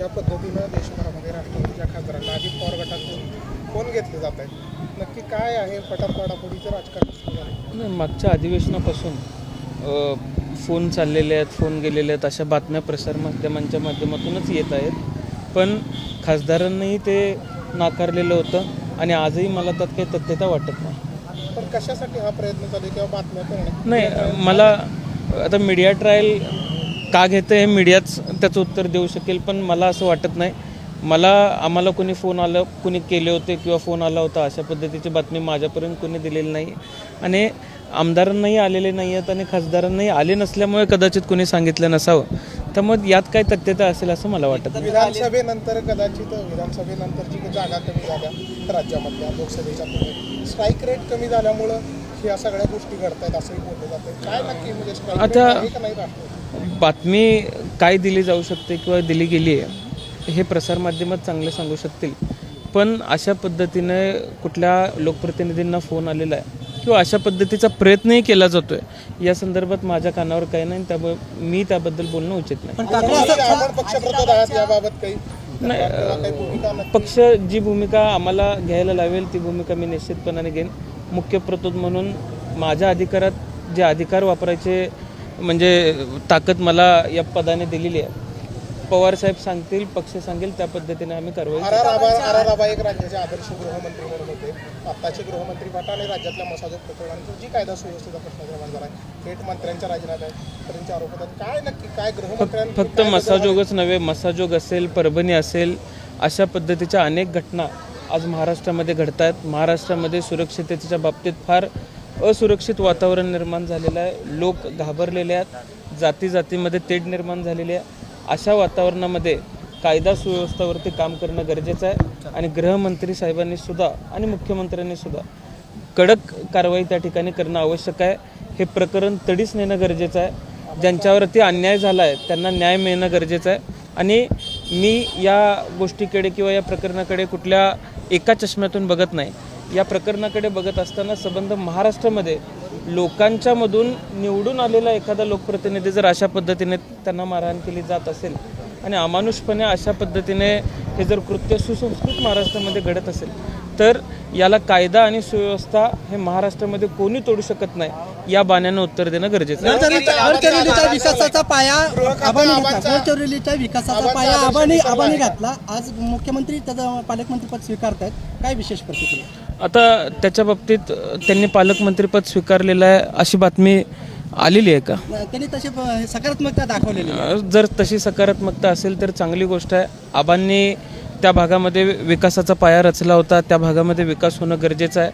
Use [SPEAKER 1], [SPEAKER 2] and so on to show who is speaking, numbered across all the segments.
[SPEAKER 1] ज्या पद्धतीनं देशभरामध्ये राष्ट्रवादीच्या खासदारांना अजित पवार गटातून फोन घेतले जात आहेत नक्की काय आहे पटापटापुढीचं राजकारण
[SPEAKER 2] नाही मागच्या अधिवेशनापासून फोन चाललेले आहेत फोन गेलेले आहेत अशा बातम्या प्रसारमाध्यमांच्या माध्यमातूनच येत आहेत पण खासदारांनीही ते नाकारलेलं होतं आणि आजही मला त्यात काही तथ्यता वाटत
[SPEAKER 1] नाही पण कशासाठी हा प्रयत्न चालू किंवा
[SPEAKER 2] बातम्या नाही मला आता मीडिया ट्रायल का घेतं हे मीडियाच त्याचं उत्तर देऊ शकेल पण मला असं वाटत नाही मला आम्हाला कोणी फोन आलं कोणी केले होते किंवा फोन आला होता अशा पद्धतीची बातमी माझ्यापर्यंत कोणी दिलेली नाही आणि आमदारांनाही आलेले नाही आहेत आणि खासदारांनाही आले नसल्यामुळे कदाचित कोणी सांगितलं नसावं तर मग यात काय तथ्यता असेल असं मला वाटत
[SPEAKER 1] विधानसभेनंतर कदाचित विधानसभेनंतरची जागा कमी झाल्या राज्यामधल्या लोकसभेच्या तुलनेत स्ट्राईक रेट कमी झाल्यामुळं ह्या सगळ्या गोष्टी घडत आहेत असंही बोललं जातं काय नक्की म्हणजे
[SPEAKER 2] आता बातमी काय दिली जाऊ शकते किंवा दिली गेली आहे हे प्रसारमाध्यमात चांगलं सांगू शकतील पण अशा पद्धतीने कुठल्या लोकप्रतिनिधींना फोन आलेला आहे किंवा अशा पद्धतीचा प्रयत्नही केला जातो आहे या संदर्भात माझ्या कानावर काही नाही त्यामुळे मी त्याबद्दल बोलणं उचित नाही
[SPEAKER 1] नाही पक्ष जी भूमिका आम्हाला घ्यायला लावेल ती भूमिका मी निश्चितपणाने घेईन मुख्य प्रतोद म्हणून माझ्या अधिकारात
[SPEAKER 2] जे अधिकार वापरायचे म्हणजे ताकद मला या पदाने दिलेली आहे पवार साहेब सांगतील पक्ष सांगेल त्या
[SPEAKER 1] पद्धतीने आम्ही कारवाई एक राज्याचे आदर्श गृहमंत्री म्हणून होते आताचे गृहमंत्री आणि राज्यातल्या मसाजक प्रकरणांचा जी कायदा सुव्यवस्थेचा प्रश्न निर्माण झाला आहे थेट मंत्र्यांच्या राजीनाम्या मंत्र्यांच्या आरोपात काय नक्की काय
[SPEAKER 2] गृहमंत्र्यांनी फक्त मसाजोगच नव्हे मसाजोग असेल परभणी असेल अशा पद्धतीच्या अनेक घटना आज महाराष्ट्रामध्ये घडत आहेत महाराष्ट्रामध्ये सुरक्षिततेच्या बाबतीत फार असुरक्षित वातावरण निर्माण झालेलं आहे लोक घाबरलेले आहेत जाती जातीमध्ये तेढ निर्माण झालेली आहे अशा वातावरणामध्ये कायदा सुव्यवस्थावरती काम करणं गरजेचं आहे आणि गृहमंत्री साहेबांनी सुद्धा आणि मुख्यमंत्र्यांनी सुद्धा कडक कारवाई त्या ठिकाणी करणं आवश्यक आहे हे प्रकरण तडीच नेणं गरजेचं आहे ज्यांच्यावरती अन्याय झाला आहे त्यांना न्याय मिळणं गरजेचं आहे आणि मी या गोष्टीकडे किंवा या प्रकरणाकडे कुठल्या एका चष्म्यातून बघत नाही या प्रकरणाकडे बघत असताना संबंध महाराष्ट्रामध्ये लोकांच्या मधून निवडून आलेला एखादा लोकप्रतिनिधी जर अशा पद्धतीने त्यांना मारहाण केली जात असेल आणि अमानुषपणे अशा पद्धतीने हे जर कृत्य सुसंस्कृत महाराष्ट्रामध्ये घडत असेल तर याला कायदा आणि सुव्यवस्था हे महाराष्ट्रामध्ये कोणी तोडू शकत नाही या बाण्यानं उत्तर देणं गरजेचं
[SPEAKER 1] आहे विकासाचा पाया विकासाचा पाया घातला आज मुख्यमंत्री त्याचा पालकमंत्रीपद स्वीकारत आहेत काय विशेष प्रतिक्रिया
[SPEAKER 2] आता त्याच्या बाबतीत त्यांनी पालकमंत्रीपद स्वीकारलेलं आहे अशी बातमी आलेली आहे का त्यांनी तशी सकारात्मकता दाखवलेली जर तशी सकारात्मकता असेल तर चांगली गोष्ट आहे आबांनी त्या भागामध्ये विकासाचा पाया रचला होता त्या भागामध्ये विकास होणं गरजेचं आहे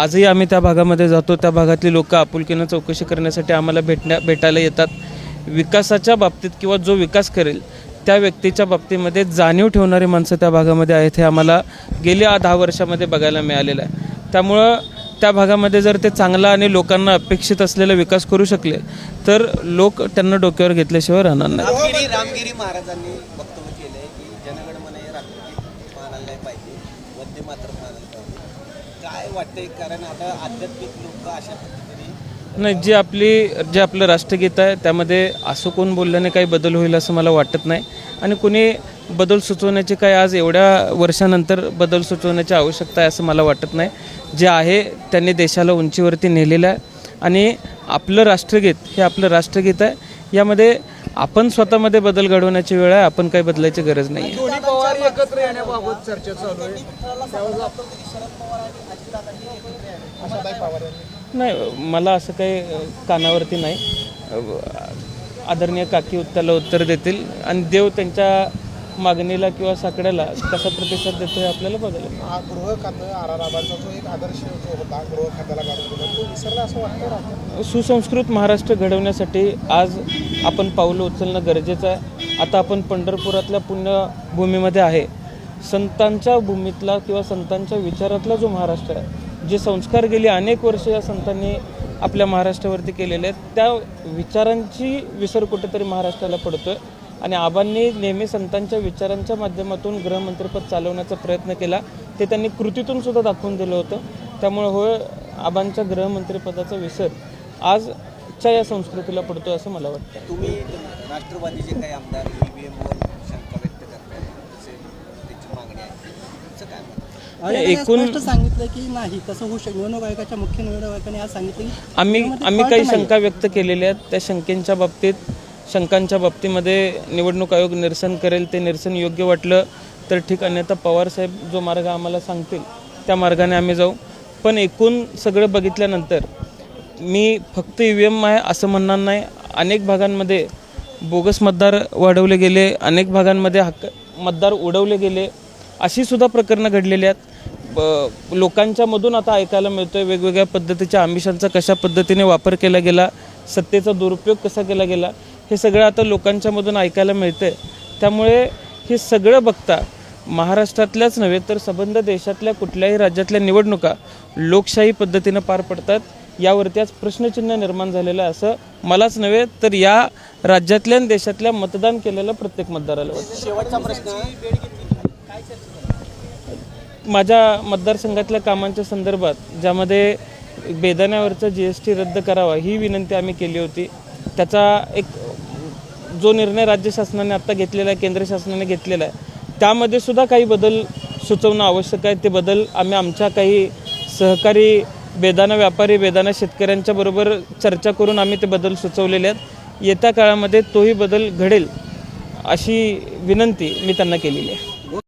[SPEAKER 2] आजही आम्ही त्या भागामध्ये जातो त्या भागातली लोक आपुलकीनं चौकशी करण्यासाठी आम्हाला भेटण्या भेटायला येतात विकासाच्या बाबतीत किंवा जो विकास करेल त्या व्यक्तीच्या बाबतीमध्ये जाणीव ठेवणारी माणसं त्या भागामध्ये आहेत हे आम्हाला गेल्या दहा वर्षामध्ये बघायला मिळालेलं आहे त्यामुळं त्या भागामध्ये जर ते चांगला आणि लोकांना अपेक्षित असलेला विकास करू शकले तर लोक त्यांना डोक्यावर घेतल्याशिवाय राहणार नाही रामगिरी महाराजांनी वक्तव्य की जनगण पाहिजे मात्र काय वाटतंय कारण आता आध्यात्मिक लोक अशा पद्धतीने नाही जी आपली जे आपलं राष्ट्रगीत आहे त्यामध्ये असं कोण बोलल्याने काही बदल होईल असं मला वाटत नाही आणि कुणी बदल सुचवण्याचे काही आज एवढ्या वर्षानंतर बदल सुचवण्याची आवश्यकता आहे असं मला वाटत नाही जे आहे त्यांनी देशाला उंचीवरती नेलेलं आहे आणि आपलं राष्ट्रगीत हे आपलं राष्ट्रगीत आहे यामध्ये आपण स्वतःमध्ये बदल घडवण्याची वेळ आहे आपण काही बदलायची गरज नाही आहे नाही मला असं काही कानावरती नाही आदरणीय काकी त्याला उत्तर देतील आणि देव त्यांच्या मागणीला किंवा साकड्याला कसा प्रतिसाद देतो हे आपल्याला बघायला गृह खातं जो एक आदर्श होता विसरला असं सुसंस्कृत महाराष्ट्र घडवण्यासाठी आज आपण पाऊलं उचलणं गरजेचं आहे आता आपण पंढरपुरातल्या पुण्यभूमीमध्ये आहे संतांच्या भूमीतला किंवा संतांच्या विचारातला जो महाराष्ट्र आहे जे संस्कार गेली अनेक वर्ष या संतांनी आपल्या महाराष्ट्रावरती केलेले आहेत त्या विचारांची विसर कुठेतरी महाराष्ट्राला पडतो आहे आणि आबांनी नेहमी संतांच्या विचारांच्या माध्यमातून गृहमंत्रीपद चालवण्याचा प्रयत्न केला ते त्यांनी कृतीतून सुद्धा दाखवून दिलं होतं त्यामुळे होय आबांच्या गृहमंत्रीपदाचा विसर आजच्या या संस्कृतीला पडतो असं मला वाटतं तुम्ही राष्ट्रवादीचे काही आमदार एकूण सांगितलं की नाही तसं होऊ मुख्य निवडणूक सांगितलं आम्ही आम्ही काही शंका व्यक्त केलेल्या आहेत त्या शंकेंच्या बाबतीत शंकांच्या बाबतीमध्ये निवडणूक आयोग निरसन करेल ते निरसन योग्य वाटलं तर ठीक अन्यथा साहेब जो मार्ग आम्हाला सांगतील त्या मार्गाने आम्ही जाऊ पण एकूण सगळं बघितल्यानंतर मी फक्त ई व्ही एम आहे असं म्हणणार नाही अनेक भागांमध्ये बोगस मतदार वाढवले गेले अनेक भागांमध्ये हक्क मतदार उडवले गेले अशी सुद्धा प्रकरणं घडलेली आहेत लोकांच्या मधून आता ऐकायला मिळतोय वेगवेगळ्या पद्धतीच्या आमिषांचा कशा पद्धतीने वापर केला गेला सत्तेचा दुरुपयोग कसा केला गेला हे सगळं आता लोकांच्यामधून ऐकायला मिळतं त्यामुळे हे सगळं बघता महाराष्ट्रातल्याच नव्हे तर संबंध देशातल्या कुठल्याही राज्यातल्या निवडणुका लोकशाही पद्धतीनं पार पडतात यावरती आज प्रश्नचिन्ह निर्माण झालेलं आहे असं मलाच नव्हे तर या राज्यातल्या आणि देशातल्या मतदान केलेलं प्रत्येक मतदाराला वाटतं शेवटचा प्रश्न माझ्या मतदारसंघातल्या कामांच्या संदर्भात ज्यामध्ये बेदाण्यावरचा जी एस टी रद्द करावा ही विनंती आम्ही केली होती त्याचा एक जो निर्णय राज्य शासनाने आत्ता घेतलेला आहे केंद्र शासनाने घेतलेला आहे त्यामध्ये सुद्धा काही बदल सुचवणं आवश्यक आहे ते बदल आम्ही आमच्या काही सहकारी बेदाना व्यापारी बेदाना शेतकऱ्यांच्या बरोबर चर्चा करून आम्ही ते बदल सुचवलेले आहेत येत्या काळामध्ये तोही बदल घडेल अशी विनंती मी त्यांना केलेली आहे